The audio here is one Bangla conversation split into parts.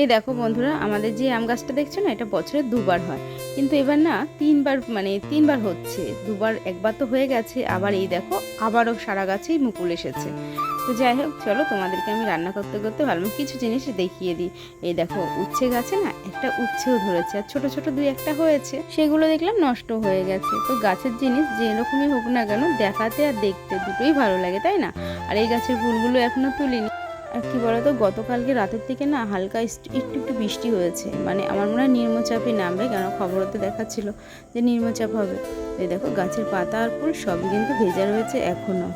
এই দেখো বন্ধুরা, আমাদের যে আম গাছটা দেখছ না, এটা বছরে দুবার হয়। কিন্তু এবার না, তিনবার মানে তিনবার হচ্ছে। দুবার, একবার তো হয়ে গেছে, আবার এই দেখো, আবারও সারা গাছেই মুকুল এসেছে। তো যাই হোক, চলো তোমাদেরকে আমি রান্না করতে করতে ভালো কিছু জিনিস দেখিয়ে দিই। এই দেখো, উচ্ছে গাছে না, একটা উচ্ছেও ধরেছে, আর ছোট ছোট দুই একটা হয়েছে। সেগুলো দেখলাম নষ্ট হয়ে গেছে। তো গাছের জিনিস যেরকমই হোক না কেন, দেখাতে আর দেখতে দুটোই ভালো লাগে, তাই না? আর এই গাছের ফুলগুলো এখনও তুলিনি। কি বলতো, গতকালকে রাতের থেকে না হালকা একটু একটু বৃষ্টি হয়েছে। মানে আমার মনে হয় নিম্নচাপই নামবে কেন খবরতে দেখাচ্ছিল যে নিম্নচাপ হবে। এই দেখো, গাছের পাতা আর ফুল সবই কিন্তু ভেজা রয়েছে এখনও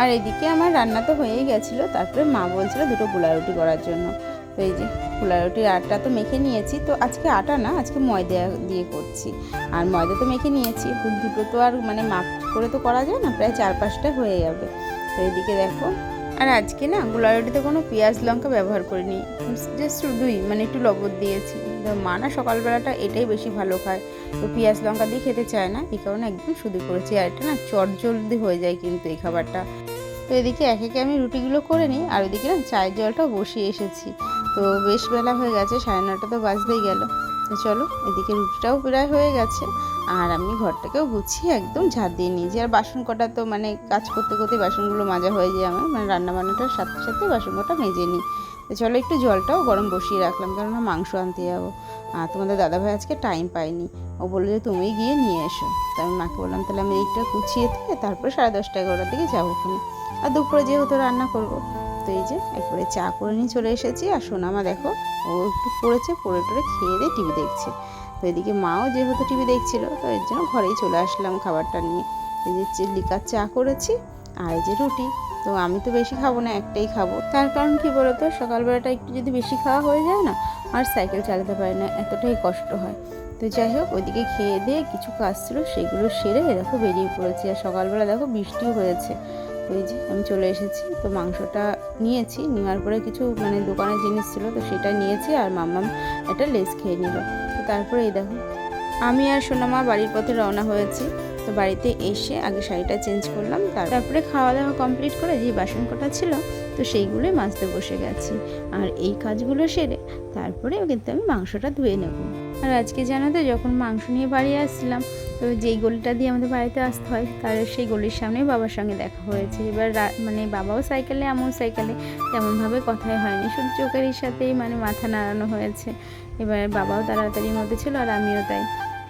আর এদিকে আমার রান্না তো হয়েই গেছিল, তারপরে মা বলছিল দুটো গোলা রুটি করার জন্য। তো এই যে গোলা রুটির আটা তো মেখে নিয়েছি, তো আজকে আটা না, আজকে ময়দা দিয়ে করছি। আর ময়দা তো মেখে নিয়েছি, দুটো তো আর মানে মাপ করে তো করা যায় না, প্রায় চার পাঁচটা হয়ে যাবে। তো এদিকে দেখো আর আজকে না গোলা রুটিতে কোনো পেঁয়াজ লঙ্কা ব্যবহার করিনি। জাস্ট শুধুই মানে একটু লবণ দিয়েছি। মা না সকালবেলাটা এটাই বেশি ভালো খায়। তো পেঁয়াজ লঙ্কা দিয়ে খেতে চায় না, এই কারণে একদম শুধু করেছি। আর এটা না চট জলদি হয়ে যায় কিন্তু এই খাবারটা। তো এদিকে এক একে আমি রুটিগুলো করে নিই, আর ওইদিকে না চায়ের জলটাও বসিয়ে এসেছি। তো বেশ বেলা হয়ে গেছে, সাড়ে নটা তো বাজতেই গেল। তো চলো, এদিকে রুটিটাও প্রায় হয়ে গেছে। আর আমি ঘরটাকেও গুছিয়ে একদম ঝাঁট দিয়ে নিয়েছি। আর বাসন কটা তো মানে কাজ করতে করতে বাসনগুলো মাজা হয়ে যায় আমার। মানে রান্না বান্নাটার সাথে সাথে বাসন কটা মেজে নিই। তো চলো একটু জলটাও গরম বসিয়ে রাখলাম, কেননা মাংস আনতে যাব। আর তোমাদের দাদাভাই আজকে টাইম পাইনি ও বলল যে তুমি গিয়ে নিয়ে এসো। তো আমি মাকে বললাম, তাহলে আমি এইটা কুচিয়ে দিয়ে তারপরে সাড়ে দশটা এগারোটার দিকে যাব ওখানে আর দুপুরে যেহেতু রান্না করব, তো এই যে একবারে চা করে নিয়ে চলে এসেছি। আর সোনামা দেখো, ও একটু পড়েছে, পড়ে টড়ে খেয়ে দিয়ে টিভি দেখছে। তো এদিকে মাও যেহেতু টিভি দেখছিল, তো এর জন্য ঘরেই চলে আসলাম খাবারটা নিয়ে। এই যে চে- লিকার চা করেছি আর এই যে রুটি। তো আমি তো বেশি খাব না, একটাই খাব। তার কারণ কি বলতো, সকালবেলাটা একটু যদি বেশি খাওয়া হয়ে যায় না, আর সাইকেল চালাতে পারি না, এতটাই কষ্ট হয়। তো যাই হোক, ওইদিকে খেয়ে দিয়ে কিছু কাজ ছিল, সেগুলো সেরে দেখো বেরিয়ে পড়েছি। আর সকালবেলা দেখো বৃষ্টিও হয়েছে। ওই যে আমি চলে এসেছি, তো মাংসটা নিয়েছি। নেওয়ার পরে কিছু মানে দোকানের জিনিস ছিল, তো সেটা নিয়েছি। আর মাম্মাম একটা লেস খেয়ে নিল। তারপরে এই দেখো, আমি আর সোনামা বাড়ির পথে রওনা হয়েছি। তো বাড়িতে এসে আগে শাড়িটা চেঞ্জ করলাম, তারপরে খাওয়া দাওয়া কমপ্লিট করে যে বাসন কটা ছিল, তো সেইগুলোই মাজতে বসে গেছি। আর এই কাজগুলো সেরে তারপরে কিন্তু আমি মাংসটা ধুয়ে নেব। আর আজকে জানো তো, যখন মাংস নিয়ে বাড়ি আসছিলাম, তো যেই গলিটা দিয়ে আমাদের বাড়িতে আসতে হয়, তার সেই গলির সামনেই বাবার সঙ্গে দেখা হয়েছে। এবার মানে বাবাও সাইকেলে এমন সাইকেলে, তেমনভাবে কথাই হয়নি। শুধু চোখের সাথেই মানে মাথা নাড়ানো হয়েছে। এবার বাবাও তাড়াতাড়ির মধ্যে ছিল আর আমিও তাই।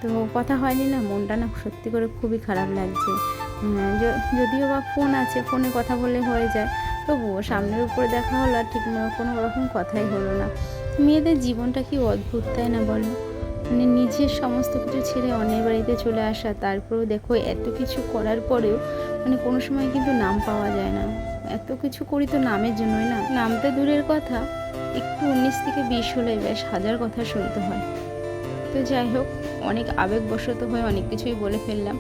তো কথা হয়নি না, মনটা না সত্যি করে খুবই খারাপ লাগছে। যদিও বা ফোন আছে, ফোনে কথা বললে হয়ে যায়, তবুও সামনের উপরে দেখা হলো আর ঠিক কোনো রকম কথাই হলো না। মেয়েদের জীবনটা কি অদ্ভুত, তাই না বলো? মানে নিজের সমস্ত কিছু ছেড়ে অন্যের বাড়িতে চলে আসা, তারপরেও দেখো এত কিছু করার পরেও মানে কোনো সময় কিন্তু নাম পাওয়া যায় না। এত কিছু করি তো নামের জন্যই না। নামতে দূরের কথা। একটু উনিশ থেকে বিশ হলে বেশ হাজার কথা শুনতে হয়। তো যাই হোক, অনেক আবেগবশত হয়ে অনেক কিছুই বলে ফেললাম।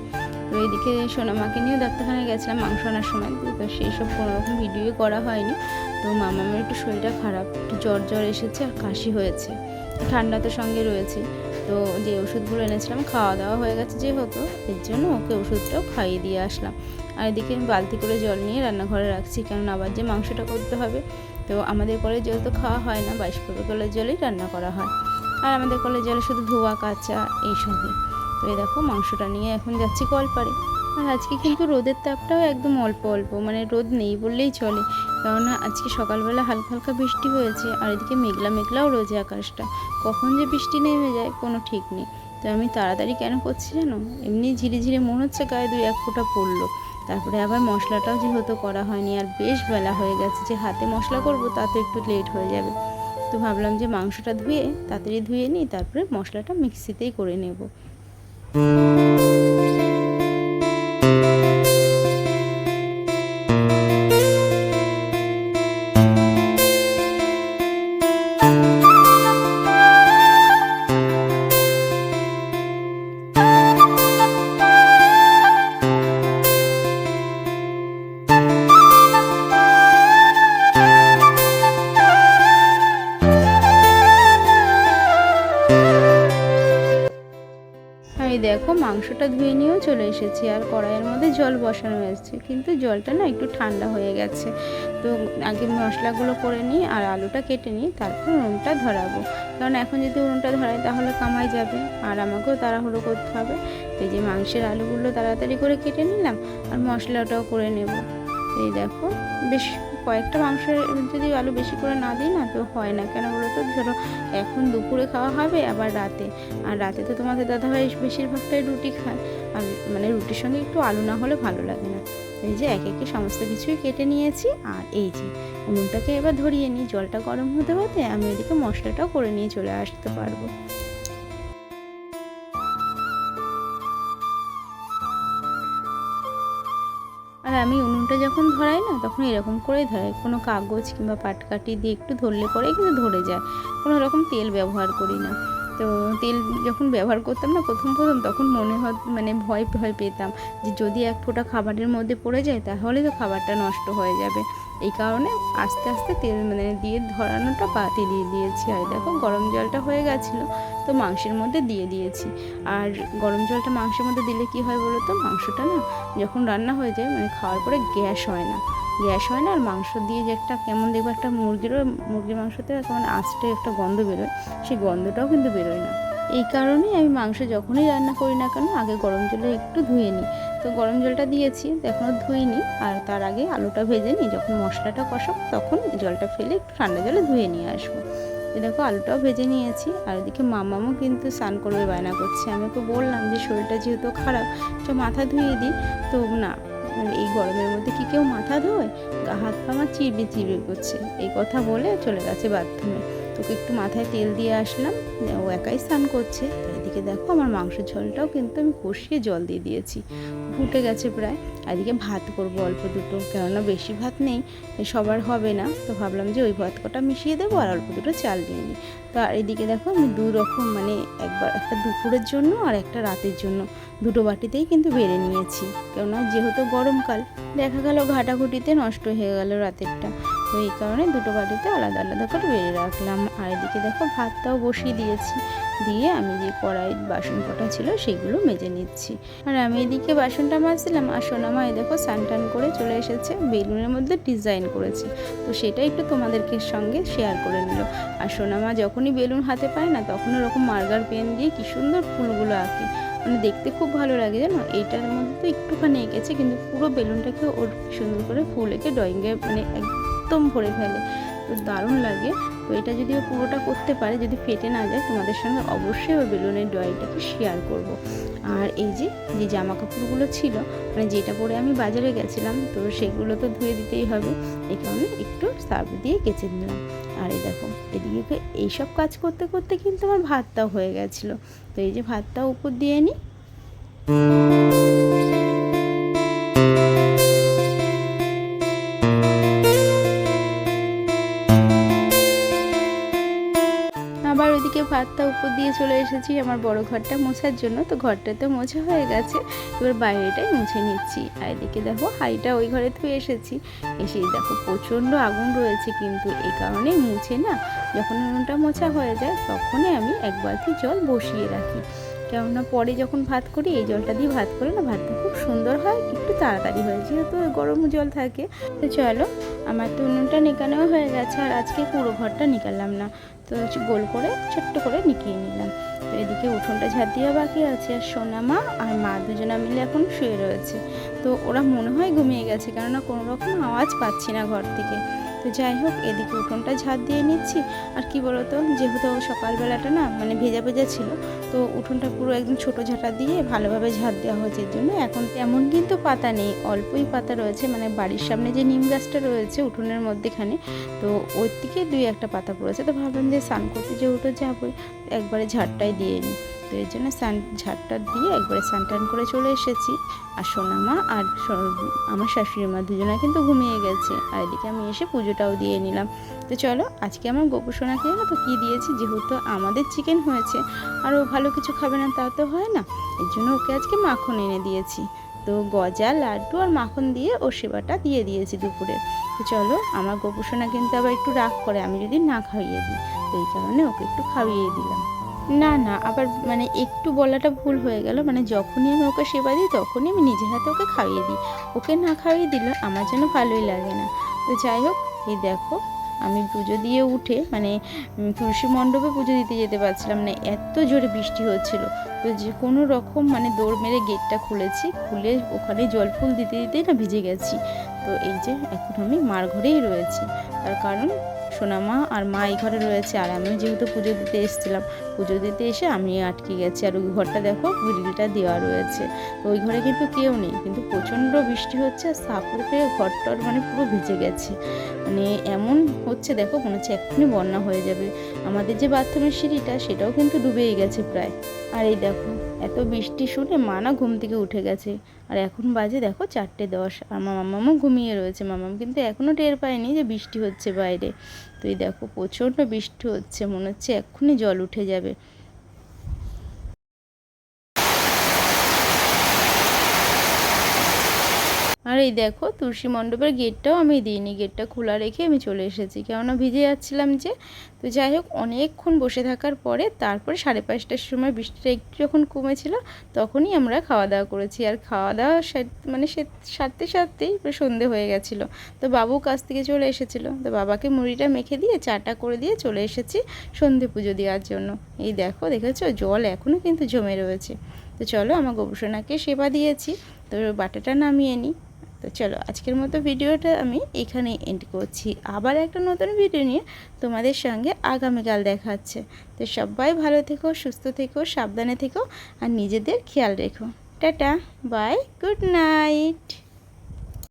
তো এইদিকে সোনামাকে নিয়েও ডাক্তারখানায় গেছিলাম মাংস আনার সময়। তো সেই সব কোনো রকম ভিডিও করা হয়নি। তো মামামের একটু শরীরটা খারাপ, একটু জ্বর জ্বর এসেছে আর কাশি হয়েছে। ঠান্ডা তো সঙ্গে রয়েছে তো যে ওষুধগুলো এনেছিলাম খাওয়া দাওয়া হয়ে গেছে যেহেতু, এর জন্য ওকে ওষুধটাও খাইয়ে দিয়ে আসলাম। আর এদিকে আমি বালতি করে জল নিয়ে রান্নাঘরে রাখছি কারণ আবার যে মাংসটা করতে হবে, তো আমাদের কলের জল তো খাওয়া হয় না, বাইশ কপি কলের জলেই রান্না করা হয়। আর আমাদের কলের জলে শুধু ধোয়া কাঁচা এইসবই। তো এই দেখো মাংসটা নিয়ে এখন যাচ্ছি কলপারে আর আজকে কিন্তু রোদের তাপটাও একদম অল্প অল্প মানে রোদ নেই বললেই চলে। কেননা আজকে সকালবেলা হালকা হালকা বৃষ্টি হয়েছে আর এদিকে মেঘলা মেঘলাও রয়েছে আকাশটা। কখন যে বৃষ্টি নেমে যায় কোনো ঠিক নেই। তো আমি তাড়াতাড়ি কেন করছি জানো? এমনি ধীরে ধীরে মনে হচ্ছে, গায়ে দুই এক ফোঁটা পড়ল। তারপরে আবার মশলাটাও যেহেতু করা হয়নি আর বেশ বেলা হয়ে গেছে, যে হাতে মশলা করব তা তো একটু লেট হয়ে যাবে। তো ভাবলাম যে মাংসটা ধুয়ে, তাড়াতাড়ি ধুয়ে নিই, তারপরে মশলাটা মিক্সিতেই করে নেব। দেখো, মাংসটা ধুয়ে নিয়েও চলে এসেছি আর কড়াইয়ের মধ্যে জল বসানো হয়েছে। কিন্তু জলটা না একটু ঠান্ডা হয়ে গেছে। তো আগে মশলাগুলো করে নিই আর আলুটা কেটে নিই, তারপর উনুনটা ধরাবো। কারণ এখন যদি উনুনটা ধরাই তাহলে কামাই যাবে। আর আমাকেও তাড়াহুড়ো করতে হবে। এই যে মাংসের আলুগুলো তাড়াতাড়ি করে কেটে নিলাম আর মশলাটাও করে নেব। এই দেখো, বেশ কয়েকটা মাংসের যদি আলু বেশি করে না দিই না, তো হয় না। কেন বলো তো? ধরো এখন দুপুরে খাওয়া হবে, আবার রাতে। আর রাতে তো তোমাদের দাদাভাই বেশিরভাগটাই রুটি খায়। আর মানে রুটির সঙ্গে একটু আলু না হলে ভালো লাগে না। এই যে এক একে সমস্ত কিছুই কেটে নিয়েছি, আর এই যে উনুনটাকে এবার ধরিয়ে নিই। জলটা গরম হতে হতে আমি ওইদিকে মশলাটাও করে নিয়ে চলে আসতে পারব। আমি যখন ধরাই না, তখন এরকম করেই ধরাই কোনো কাগজ কিংবা পাটকাঠি দিয়ে একটু ধরলে পরেই কিন্তু ধরে যায়। কোনো রকম তেল ব্যবহার করি না। তো তেল যখন ব্যবহার করতাম না, প্রথম প্রথম তখন মনে হয় মানে ভয় ভয় পেতাম যে যদি এক ফোঁটা খাবারের মধ্যে পড়ে যায়, তাহলে তো খাবারটা নষ্ট হয়ে যাবে। এই কারণে আস্তে আস্তে তেল মানে দিয়ে ধরানোটা পাতে দিয়ে দিয়েছি। আর দেখো গরম জলটা হয়ে গেছিল। তো মাংসের মধ্যে দিয়ে দিয়েছি। আর গরম জলটা মাংসের মধ্যে দিলে কি হয় বলো তো? মাংসটা না যখন রান্না হয়ে যায় মানে খাওয়ার পরে গ্যাস হয় না। গ্যাস হয় না আর মাংস দিয়ে যে একটা কেমন দেখব একটা মুরগিরও মুরগির মাংসতে কেমন আঁচটে একটা গন্ধ বেরোয়, সেই গন্ধটাও কিন্তু বেরোয় না। এই কারণেই আমি মাংস যখনই রান্না করি না কেন, আগে গরম জলে একটু ধুয়ে নিই। তো গরম জলটা দিয়েছি, তো এখনও ধুইনি আর তার আগে আলুটা ভেজে নিই, যখন মশলাটা কষাবো তখন জলটা ফেলে একটু ঠান্ডা জলে ধুয়ে নিয়ে আসব। তো দেখো, আলুটাও ভেজে নিয়েছি। আর ওদিকে মামামও কিন্তু স্নান করবে, বায়না করছে। আমি ওকে বললাম যে, শরীরটা যেহেতু খারাপ তো মাথা ধুয়ে দিই। তো না এই গরমের মধ্যে কি কেউ মাথা ধোয়? গা, হাত, পা আমার চিরবি চিরবি করছে। এই কথা বলে চলে গেছে বাথরুমে। তোকে একটু মাথায় তেল দিয়ে আসলাম, ও একাই স্নান করছে। এদিকে দেখো আমার মাংস ঝোলটাও কিন্তু আমি কষিয়ে জল দিয়ে দিয়েছি। ফুটে গেছে প্রায়। এদিকে ভাত করব অল্প দুটো, কেননা বেশি ভাত নেই সবার হবে না। তো ভাবলাম যে ওই ভাত কটা মিশিয়ে দেবো আর অল্প দুটো চাল দিয়ে নিই। তো আর এদিকে দেখো আমি দু রকম মানে একবার একটা দুপুরের জন্য আর একটা রাতের জন্য দুটো বাটিতেই কিন্তু বেড়ে নিয়েছি। কেননা যেহেতু গরমকাল, দেখা গেল ঘাটাঘুটিতে নষ্ট হয়ে গেল রাতেরটা। তো এই কারণে দুটো বাটিতে আলাদা আলাদা করে বেড়ে রাখলাম। আর এদিকে দেখো, ভাতটাও বসিয়ে দিয়েছি। দিয়ে আমি যে কড়াই বাসন কটা ছিল সেগুলো মেজে নিচ্ছি। আর আমি এদিকে বাসনটা মাজছিলাম, আর সোনামা এই দেখো স্নান করে চলে এসেছে, বেলুনের মধ্যে ডিজাইন করেছে। তো সেটা একটু তোমাদেরকে সঙ্গে শেয়ার করে নিল। আর সোনামা যখনই বেলুন হাতে পায় না, তখন ওরকম মার্গার পেন দিয়ে কি সুন্দর ফুলগুলো আঁকে। মানে দেখতে খুব ভালো লাগে জানো? এইটার মধ্যে তো একটুখানি এঁকেছে, কিন্তু পুরো বেলুনটাকে ওর সুন্দর করে ফুল এঁকে ড্রয়িংয়ে মানে একদম ভরে ফেলে। তো দারুণ লাগে। তো এটা যদি ও পুরোটা করতে পারে, যদি ফেটে না যায়, তোমাদের সঙ্গে অবশ্যই ওই বেলুনের ড্রয়িংটাকে শেয়ার করব। আর এই যে যে জামা কাপড়গুলো ছিল মানে যেটা পরে আমি বাজারে গেছিলাম, তো সেগুলো তো ধুয়ে দিতেই হবে। এই কারণে একটু সার্ফ দিয়ে কেচে দিলাম আর এই দেখো, এদিকে এইসব কাজ করতে করতে কিন্তু আমার ভাতটাও হয়ে গেছিল। তো এই যে ভাতটা উপর দিয়ে নিই চলে এসেছি আমার বড় ঘরটা মোছার জন্য, তো ঘরটা তো মোছা হয়ে গেছে। এবার বাইরেটাই মুছে নিচ্ছি। আর এদিকে দেখো, হাঁড়িটা ওই ঘরে থুয়ে এসেছি। এসে দেখো, প্রচণ্ড আগুন রয়েছে কিন্তু এই কারণে মুছে না। যখন উনুনটা মোছা হয়ে যায়, তখনই আমি এক বালতি জল বসিয়ে রাখি। কেননা পরে যখন ভাত করি, এই জলটা দিয়ে ভাত করে না, ভাতটা খুব সুন্দর হয়, একটু তাড়াতাড়ি হয়। যেহেতু গরম জল থাকে, তো চলো আমার তো উনুনটা নিকানো হয়ে গেছে আর আজকে পুরো ঘরটা নিকালাম না। তো গোল করে, ছোট্ট করে নিকিয়ে নিলাম। তো এদিকে উঠোনটা ঝাঁপ দিয়ে বাকি আছে, আর সোনা মা আর মা দুজনা মিলে এখন শুয়ে রয়েছে। তো ওরা মনে হয় ঘুমিয়ে গেছে, কেননা কোনো রকম আওয়াজ পাচ্ছি না ঘর থেকে। তো যাই হোক, এদিকে উঠোনটা ঝাড় দিয়ে নিচ্ছি। আর কি বলতো, যেহেতু সকালবেলাটা না মানে ভেজা ভেজা ছিল, তো উঠোনটা পুরো একদম ছোটো ঝাঁটা দিয়ে ভালোভাবে ঝাড় দেওয়া হয়েছে। জন্য এখন তেমন কিন্তু পাতা নেই, অল্পই পাতা রয়েছে। মানে বাড়ির সামনে যে নিম গাছটা রয়েছে উঠোনের মধ্যেখানে, তো ওর দিকে দুই একটা পাতা পড়েছে। তো ভাবলাম যে স্নান করতে যেহেতু যাবোই, একবারে ঝাড়টাই দিয়ে নিই। তো এর জন্য স্নান ঝাড়টা দিয়ে একবারে স্নান টান করে চলে এসেছি। আর সোনামা আর আমার শাশুড়ি মা দুজনে কিন্তু ঘুমিয়ে গেছে। আর এদিকে আমি এসে পুজোটাও দিয়ে নিলাম। তো চলো, আজকে আমার গোপু সোনাকে না তো কী দিয়েছি? যেহেতু আমাদের চিকেন হয়েছে। আর ও ভালো কিছু খাবে না, তা তো হয় না। এর জন্য ওকে আজকে মাখন এনে দিয়েছি। তো গজা, লাড্ডু আর মাখন দিয়ে ওর সেবাটা দিয়ে দিয়েছি দুপুরে। তো চলো, আমার গোপু সোনা কিন্তু আবার একটু রাগ করে, আমি যদি না খাইয়ে দিই। তো এই কারণে ওকে একটু খাইয়ে দিলাম। না না, আবার মানে একটু বলাটা ভুল হয়ে গেল। মানে যখনই আমি ওকে সেবা দিই, তখনই আমি নিজের হাতে ওকে খাইয়ে দিই। ওকে না খাইয়ে দিলে আমার যেন ভালোই লাগে না। তো যাই হোক, এই দেখো, আমি পুজো দিয়ে উঠে মানে তুলসী মণ্ডপে পুজো দিতে যেতে পারছিলাম না, এত জোরে বৃষ্টি হচ্ছিল। তো যে কোনো রকম মানে দৌড় মেরে গেটটা খুলেছি, খুলে ওখানে জল ফুল দিতে, দিতেই না ভিজে গেছি। তো এই যে, এখন আমি মার ঘরেই রয়েছি। তার কারণ সোনামা আর মা এই ঘরে রয়েছে। আর আমিও যেহেতু পুজো দিতে এসেছিলাম, পুজো দিতে এসে আমি আটকে গেছি। আর ওই ঘরটা দেখো গ্রিলটা দেওয়া রয়েছে। তো ওই ঘরে কিন্তু কেউ নেই। কিন্তু প্রচণ্ড বৃষ্টি হচ্ছে আর সাপুর সাপুরে ঘরটার মানে পুরো ভিজে গেছে। মানে এমন হচ্ছে দেখো, মনে হচ্ছে এক্ষুনি বন্যা হয়ে যাবে। আমাদের যে বাথরুমের সিঁড়িটা, সেটাও কিন্তু ডুবেই গেছে প্রায়। আর এই দেখো এত বৃষ্টি শুনে মা না ঘুম থেকে উঠে গেছে। আর এখন বাজে দেখো চারটে দশ। আমার মামা মামাও ঘুমিয়ে রয়েছে। মামাম কিন্তু এখনও টের পায়নি যে বৃষ্টি হচ্ছে বাইরে। তুই দেখো প্রচণ্ড বৃষ্টি হচ্ছে। মনে হচ্ছে এক্ষুনি জল উঠে যাবে। আর এই দেখো তুলসী মণ্ডপের গেটটাও আমি দিইনি। গেটটা খোলা রেখে আমি চলে এসেছি। কেননা ভিজে যাচ্ছিলাম যে। তো যাই হোক, অনেকক্ষণ বসে থাকার পরে তারপরে সাড়ে পাঁচটার সময় বৃষ্টিটা একটু যখন কমেছিল, তখনই আমরা খাওয়া দাওয়া করেছি। আর খাওয়া দাওয়া মানে সারতে সারতেই সন্ধে হয়ে গেছিল। তো বাবু কাছ থেকে চলে এসেছিল। তো বাবাকে মুড়িটা মেখে দিয়ে, চাটা করে দিয়ে চলে এসেছি সন্ধে পুজো দেওয়ার জন্য। এই দেখো, দেখেছ? জল এখনও কিন্তু জমে রয়েছে। তো চলো, আমার গবেষণাকে সেবা দিয়েছি। তো বাটাটা নামিয়ে নিই। তো চলো আজকের মতো ভিডিওটা আমি এখানে এন্ড করছি। আবার একটা নতুন ভিডিও নিয়ে তোমাদের সঙ্গে আগামীকাল দেখা হচ্ছে তো সবাই ভালো থেকো, সুস্থ থেকো, সাবধানে থেকো আর নিজেদের খেয়াল রেখো। Tata bye good night